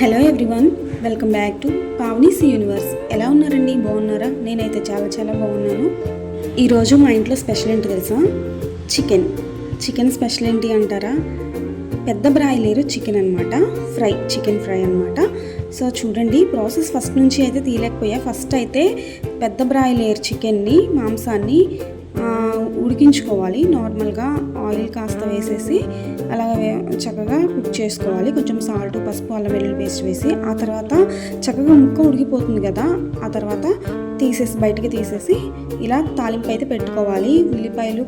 Hello everyone welcome back to Pavani's universe ఎలా ఉన్నారండి? బాగున్నారా? నేనైతే చాలా చాలా బాగున్నాను. ఈరోజు మా ఇంట్లో స్పెషల్ ఏంటి తెలుసా? చికెన్ చికెన్ స్పెషల్ ఏంటి అంటారా? పెద్ద బ్రాయిలేరు చికెన్ అనమాట ఫ్రై చికెన్ ఫ్రై అనమాట సో చూడండి ప్రాసెస్ ఫస్ట్ నుంచి అయితే తీయలేకపోయా. ఫస్ట్ అయితే పెద్ద బ్రాయిలేరు చికెన్ని మాంసాన్ని ఉడికించుకోవాలి. నార్మల్గా ఆయిల్ కాస్త వేసేసి అలాగే చక్కగా కుక్ చేసుకోవాలి. కొంచెం సాల్ట్ పసుపు అల్లం వెల్లుల్లి పేస్ట్ వేసి ఆ తర్వాత చక్కగా ముక్క ఉడికిపోతుంది కదా ఆ తర్వాత తీసేసి బయటికి తీసేసి ఇలా తాలింపు అయితే పెట్టుకోవాలి. ఉల్లిపాయలు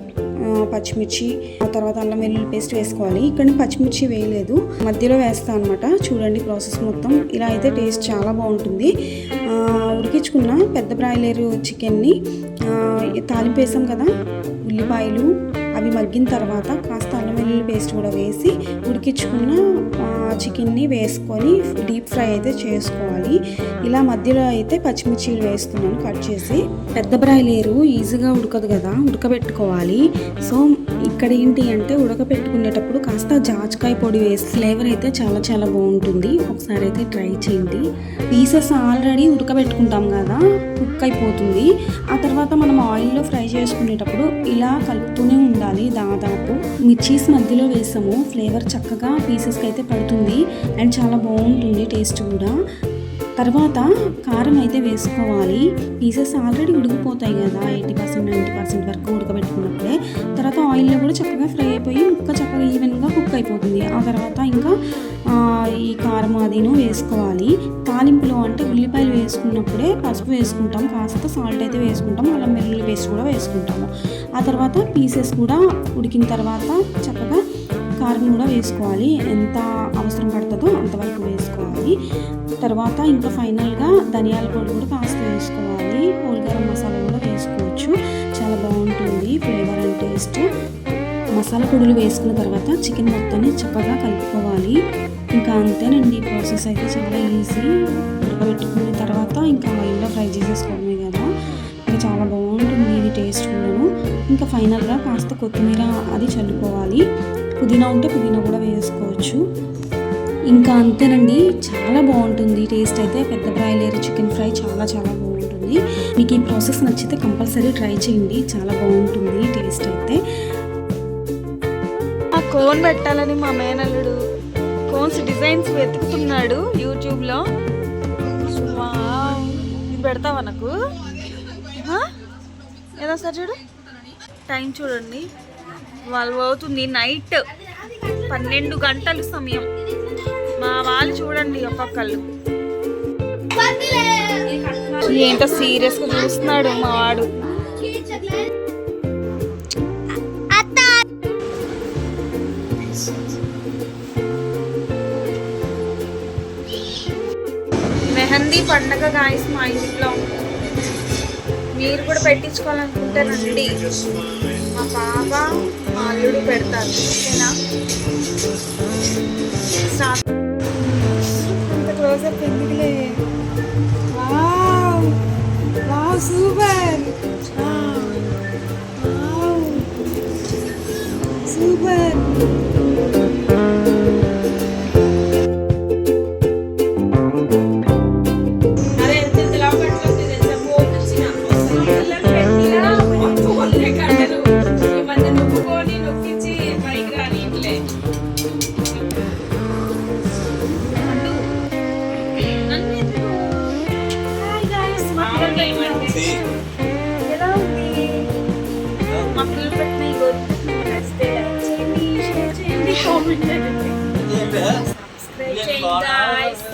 పచ్చిమిర్చి ఆ తర్వాత అల్లం వెల్లుల్లి పేస్ట్ వేసుకోవాలి. ఇక్కడ పచ్చిమిర్చి వేయలేదు. మధ్యలో వేస్తాను అనమాట చూడండి ప్రాసెస్ మొత్తం. ఇలా అయితే టేస్ట్ చాలా బాగుంటుంది. ఉడికించుకున్న పెద్ద బ్రాయిలర్ చికెన్ని తాలింపు వేసాం కదా ఉల్లిపాయలు అవి మగ్గిన తర్వాత కాస్త అల్లం వెల్లుల్లి పేస్ట్ కూడా వేసి ఉడికించుకున్న చికెన్ని వేసుకొని డీప్ ఫ్రై అయితే చేసుకోవాలి. ఇలా మధ్యలో అయితే పచ్చిమిర్చిలు వేస్తున్నాను కట్ చేసి. పెద్ద బ్రాయిలేరు ఈజీగా ఉడకదు కదా ఉడకబెట్టుకోవాలి. సో ఇక్కడ ఏంటి అంటే ఉడకబెట్టుకునేటప్పుడు కాస్త జాజికాయ పొడి వేసి ఫ్లేవర్ అయితే చాలా చాలా బాగుంటుంది. ఒకసారి అయితే ట్రై చేయండి. పీసెస్ ఆల్రెడీ ఉడకబెట్టుకుంటాం కదా కుక్ అయిపోతుంది. ఆ తర్వాత మనం ఆయిల్లో ఫ్రై చేసుకునేటప్పుడు ఇలా కలుపుతూనే ఉండాలి దాదాపు. మిర్చీస్ మధ్యలో వేసాము. ఫ్లేవర్ చక్కగా పీసెస్కి అయితే పడుతుంది. అండ్ చాలా బాగుంటుంది టేస్ట్ కూడా. తర్వాత కారం అయితే వేసుకోవాలి. పీసెస్ ఆల్రెడీ ఉడికిపోతాయి కదా ఎయిటీ పర్సెంట్ నైంటీ పర్సెంట్ వరకు ఉడకబెట్టుకున్నప్పుడే. తర్వాత ఆయిల్లో కూడా చక్కగా ఫ్రై అయిపోయి ముక్క చక్కగా ఈవెన్గా కుక్ అయిపోతుంది. ఆ తర్వాత ఇంకా ఈ కారం అదిను వేసుకోవాలి. తాలింపులో అంటే ఉల్లిపాయలు వేసుకున్నప్పుడే పసుపు వేసుకుంటాం. కాస్త సాల్ట్ అయితే వేసుకుంటాం. అల్లం వెల్లుల్లి పేస్ట్ కూడా వేసుకుంటాము. ఆ తర్వాత పీసెస్ కూడా ఉడికిన తర్వాత చక్కగా కారం కూడా వేసుకోవాలి. ఎంత అవసరం తర్వాత ఇంకా ఫైనల్గా ధనియాల పొడి కూడా కాస్త వేసుకోవాలి. హోల్ గరం మసాలా కూడా వేసుకోవచ్చు. చాలా బాగుంటుంది ఫ్లేవర్ అండ్ టేస్ట్. మసాలా పొడులు వేసుకున్న తర్వాత చికెన్ మొత్తాన్ని చక్కగా కలుపుకోవాలి. ఇంకా అంతేనండి ప్రాసెస్ అయితే చాలా ఈజీ. ఉడకబెట్టుకున్న తర్వాత ఇంకా ఆయిల్లో ఫ్రై చేసేసుకోవడమే కదా. ఇంకా చాలా బాగుంటుంది ఇది టేస్ట్ కూడాను. ఇంకా ఫైనల్గా కాస్త కొత్తిమీర అది చల్లుకోవాలి. పుదీనా ఉంటే పుదీనా కూడా వేసుకోవచ్చు. ఇంకా అంతేనండి చాలా బాగుంటుంది. టేస్ట్ అయితే పెద్ద బ్రాయిలర్ చికెన్ ఫ్రై చాలా చాలా బాగుంటుంది. మీకు ఈ ప్రాసెస్ నచ్చితే కంపల్సరీ ట్రై చేయండి చాలా బాగుంటుంది టేస్ట్ అయితే. ఆ కోన్ పెట్టాలని మా మేనల్లుడు కోన్స్ డిజైన్స్ వెతుకుతున్నాడు యూట్యూబ్లో. ఇది పెడతావా నాకు? ఏదో సార్ చూడు. టైం చూడండి. వాళ్ళు అవుతుంది నైట్ పన్నెండు గంటలు సమయం. మా వాళ్ళు చూడండి ఒక్కొక్కళ్ళు. ఏంటో సీరియస్గా చూస్తున్నాడు మా వాడు. మెహందీ పండగ గాయస్ మా ఇంట్లో. మీరు కూడా పెట్టించుకోవాలనుకుంటే రండి మా పాప మా అల్లుడు పెడతారు. ఓకేనా? ఎందుకులే wow wow super super gulpat guys.